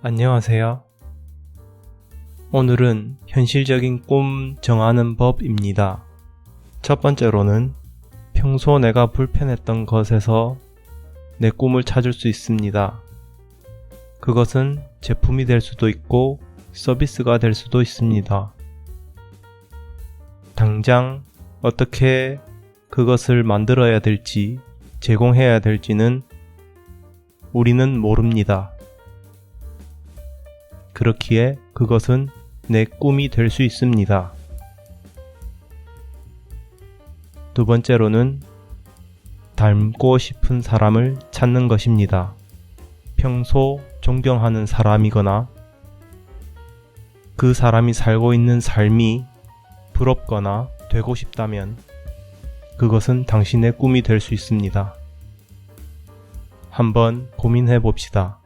안녕하세요. 오늘은 현실적인 꿈 정하는 법입니다. 첫 번째로는 평소 내가 불편했던 것에서 내 꿈을 찾을 수 있습니다. 그것은 제품이 될 수도 있고 서비스가 될 수도 있습니다. 당장 어떻게 그것을 만들어야 될지 제공해야 될지는 우리는 모릅니다. 그렇기에 그것은 내 꿈이 될 수 있습니다. 두 번째로는 닮고 싶은 사람을 찾는 것입니다. 평소 존경하는 사람이거나 그 사람이 살고 있는 삶이 부럽거나 되고 싶다면 그것은 당신의 꿈이 될 수 있습니다. 한번 고민해 봅시다.